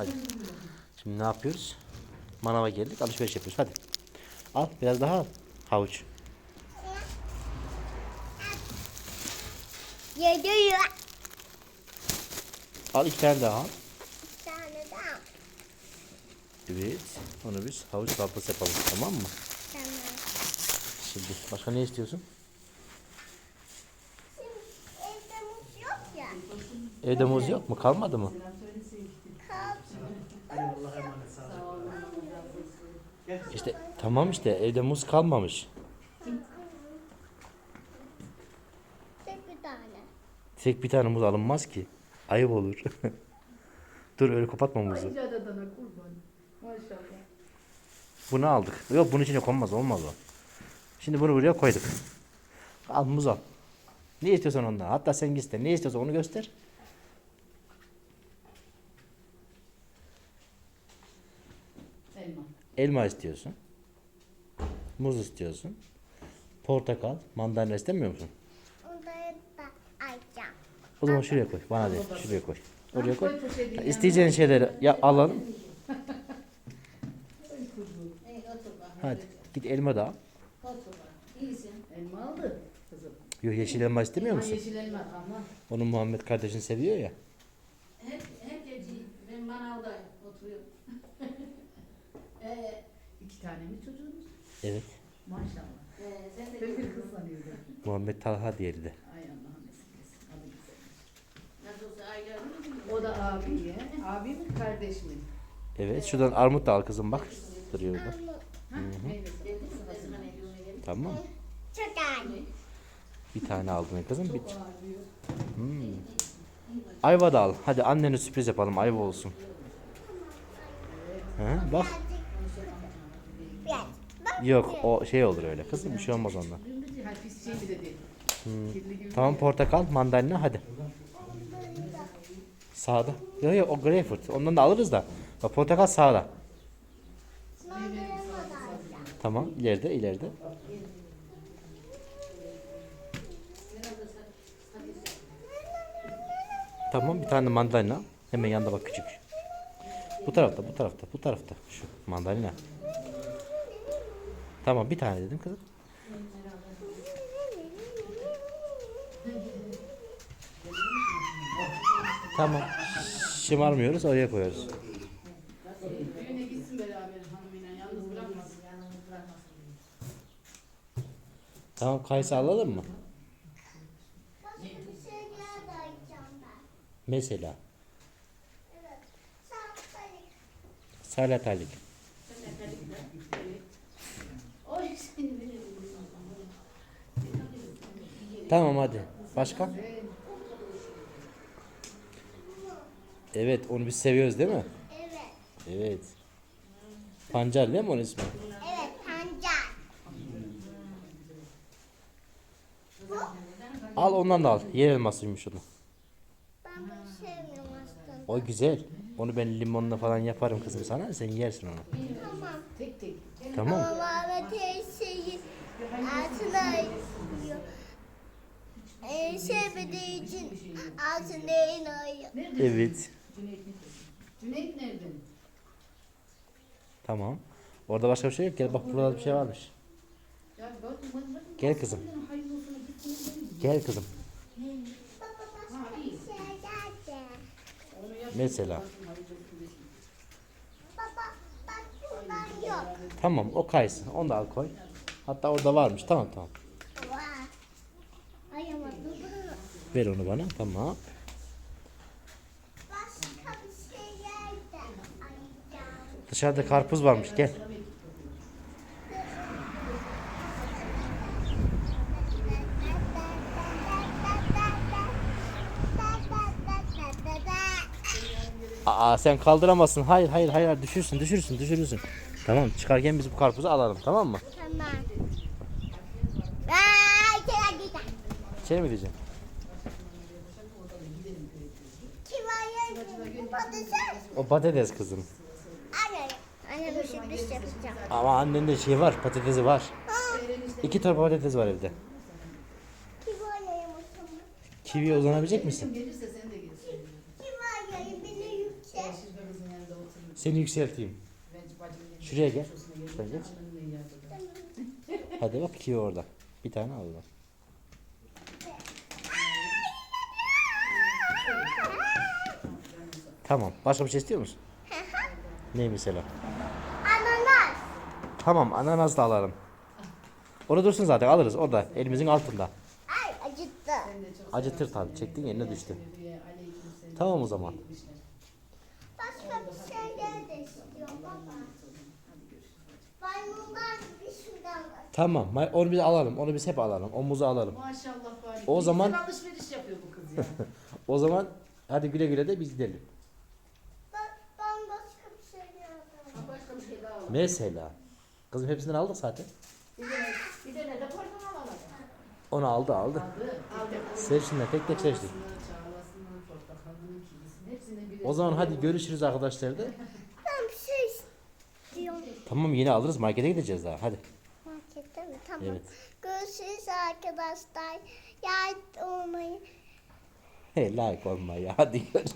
Hadi. Şimdi ne yapıyoruz? Manava geldik alışveriş yapıyoruz. Hadi. Al biraz daha al. Havuç. Geliyor. Al iki tane daha al. Bir tane daha. Evet. Onu biz havuç salatası yapalım tamam mı? Tamam. Şimdi başka ne istiyorsun? Şimdi evde muz yok ya. Evde muz yok mu? Kalmadı mı? İşte tamam işte evde muz kalmamış. Tek bir tane. Tek bir tane muz alınmaz ki. Ayıp olur. Dur öyle kapatma muzu. Cadadana kurban. Maşallah. Bunu aldık. Yok bunun içine konmaz olmaz o. Şimdi bunu buraya koyduk. Al muz al. Ne istiyorsan ondan. Hatta sen iste. Ne istiyorsan onu göster. Elma. İstiyorsun. Muz istiyorsun. Portakal, mandalina istemiyor musun? Onları da açacağım. O zaman şuraya koy. Bana değil. Şuraya koy. Oraya koy. İsteyeceğin şeyleri ya alalım. Hadi git elma da al. Elma aldı kızım. Yok yeşil elma istemiyor musun? yeşil elma ama. Onu Muhammed kardeşin seviyor ya. Hep, hep gece ben manavda oturuyorum. ee, iki tane mi çocuğunuz? Evet. Maşallah. Ee, sen de bir kız sanıyordun. Muhammed Talha diğeri de. Ay Allah'ım esirgesin. Hadi güzel. Nasıl olsa aile O da abi ya. Abi mi kardeş mi? Evet şuradan armut da al kızım bak. Duruyor. Ha? Meyvesi. Evi? Tamam. Çok tane. Bir tane aldım ya kızım. Bir... Hmm. Ayva da al. Hadi annene sürpriz yapalım. Ayva olsun. Ha, bak. Yok o şey olur öyle kızım. Bir şey olmaz ondan. Gibi. Tamam portakal, mandalina hadi. Sağda. Yok yok o greyfurt. Ondan da alırız da. Bak portakal sağda. Tamam ileride ileride. Tamam bir tane mandalina. al. Hemen yanında bak küçük. Bu tarafta bu tarafta bu tarafta. Şu mandalina. Tamam bir tane dedim kızım. Tamam. Şımarmıyoruz oraya koyuyoruz. Düğüne gitsin beraber hanımıyla yalnız bırakmasın. Yalnız bırakmasın. Tamam kayısı alalım mı? Mesela Evet. Tamam hadi. Başka? Evet onu biz seviyoruz değil mi? Evet. Evet. Pancar değil mi onun ismi? Evet. Pancar. Al ondan da al. Yer elmasıymış onu. Ben bunu sevmiyorum aslında. O güzel. Onu ben limonla falan yaparım kızım sana. Sen yersin onu. Tamam. Tek tek. Tamam. Ama Mehmet teyzeyi altına sevmediği için altına iniyor. Nerede? Evet. Cüneyt nerede? Cüneyt nerede? Tamam. Orada başka bir şey yok. Gel bak burada bir şey varmış. Gel kızım. Hayırlı olsun gitsin. Gel kızım. Şey. Mesela. Tamam o kaysın. Onu da al koy. Hatta orada varmış. Tamam tamam. Var. Ay ama bu Ver onu bana. Tamam. şey. Dışarıda karpuz varmış. Gel. Aa sen kaldıramazsın. Hayır hayır hayır düşürsün düşürsün düşürürsün. Tamam çıkarken biz bu karpuzu alalım tamam mı? Tamam. İçeri mi diyeceksin? Kivaya bu patates. O patates kızım. Anne. Anne bu sürpriz yapacağım. Ama annende şey var patatesi var. Ha, İki torba patates var evde. Kivaya yumurtamı. Kiviye uzanabilecek misin? Gelirse sen de gelirsin. Kivaya beni yüksek. Şurada yanında. Seni yükselteyim. Şuraya gel. Şuraya geç. Hadi bak iki orada. Bir tane al oradan. Tamam. Başka bir şey istiyor musun? ne mesela? Ananas. Tamam ananas da alalım. Orada dursun zaten alırız orada elimizin altında. Ay acıttı. Acıtır tabii, çektin eline düştü. Tamam o zaman. Başka bir şeyler de istiyorum baba. Maymunlar bir şuradan. Tamam ma- onu biz alalım onu biz hep alalım omuzu alalım. Maşallah bari. O zaman- alışveriş yapıyor bu kız ya. O zaman hadi güle güle de biz gidelim. Ben, ben başka bir şeyler alayım. Ha, Başka bir şey daha alalım. Mesela. Kızım hepsinden aldık zaten. Bir de, ne de portakal alalım. Onu aldı aldı. Sevsinler tek tek bir O zaman hadi görüşürüz arkadaşlar da. Ben bir şey istiyorum. Tamam yine alırız markete gideceğiz daha hadi. Markette mi? Tamam. Evet. Görüşürüz arkadaşlar. Yardım olmayı. He like olma ya hadi görüşürüz.